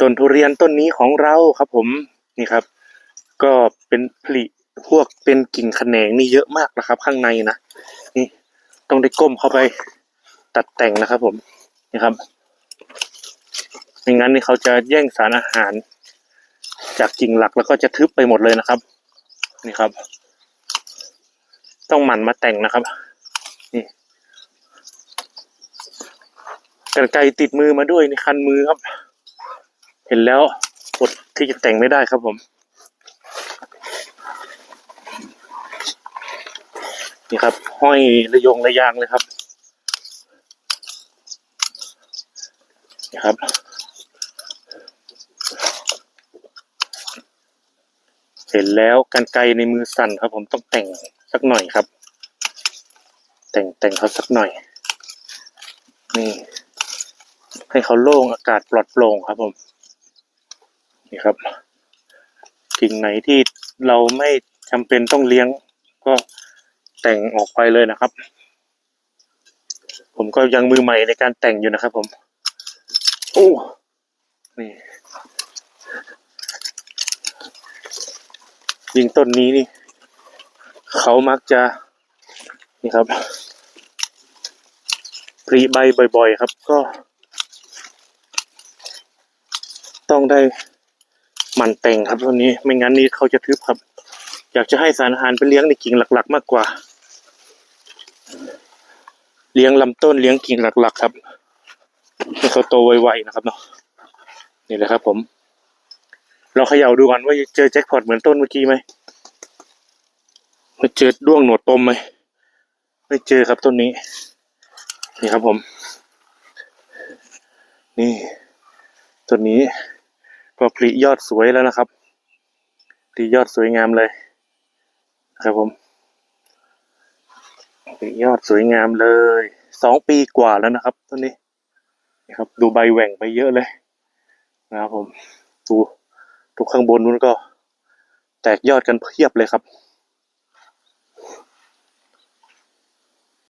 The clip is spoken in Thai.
ต้นทุเรียนต้นนี้ของเราครับผมนี่ครับ ก็เป็นผลิพวกเป็นกิ่งแขนงนี่เยอะมากนะครับ ข้างในนะนี่ต้องได้ก้มเข้าไปตัดแต่งนะครับ ผมนี่ครับไม่งั้นนี่เขาจะแย่งสารอาหาร จากกิ่งหลักแล้วก็จะทึบไปหมดเลยนะครับ นี่ครับ ต้องหมั่นมาแต่งนะครับ นี่กันไกติดมือมาด้วยนี่คันมือครับ เห็นแล้วอดที่จะแต่งไม่ได้ครับผมนี่ครับ ห้อยระยงระยางเลยครับนี่ครับเห็นแล้วกันไกรในมือสั่นครับผมต้องแต่งสักหน่อยครับ แต่งแต่งเขาสักหน่อย นี่ ให้เขาโล่งอากาศปลอดโปร่งครับผม นี่ครับกิ่งไหนที่เราไม่จำเป็นต้องเลี้ยง ก็แต่งออกไปเลยนะครับ ผมก็ยังมือใหม่ในการแต่งอยู่นะครับ ผมโอ้นี่ยิงต้นนี้นี่ เขามักจะนี่ครับผลิใบบ่อย ๆ ครับ ก็ ต้องได้ มันแต่งครับต้นนี้ไม่งั้นนี่เขาจะทึบครับ อยากจะให้สารอาหารไปเลี้ยงในกิ่งหลัก ๆ มากกว่า เลี้ยงลำต้นเลี้ยงกิ่งหลัก ๆ ครับให้เขาโตไวๆนะครับเนาะนี่แหละครับผม เราเขย่าดูก่อนว่าเจอแจ็คพอตเหมือนต้นเมื่อกี้ไหมไมาเจอด้วงหนวดปมไหมไม่เจอครับต้นนี้ นี่ครับผม นี่ต้นนี้ ก็ผลิยอดสวยแล้วนะครับผลิยอดสวยงามเลยนะครับผมผลิยอดสวยงามเลยสองปีกว่าแล้วนะครับต้นนี้นะครับ ดูใบแหว่งไปเยอะเลยนะครับผมดูทุกข้างบนนู้นก็ แตกยอดกันเพียบเลยครับ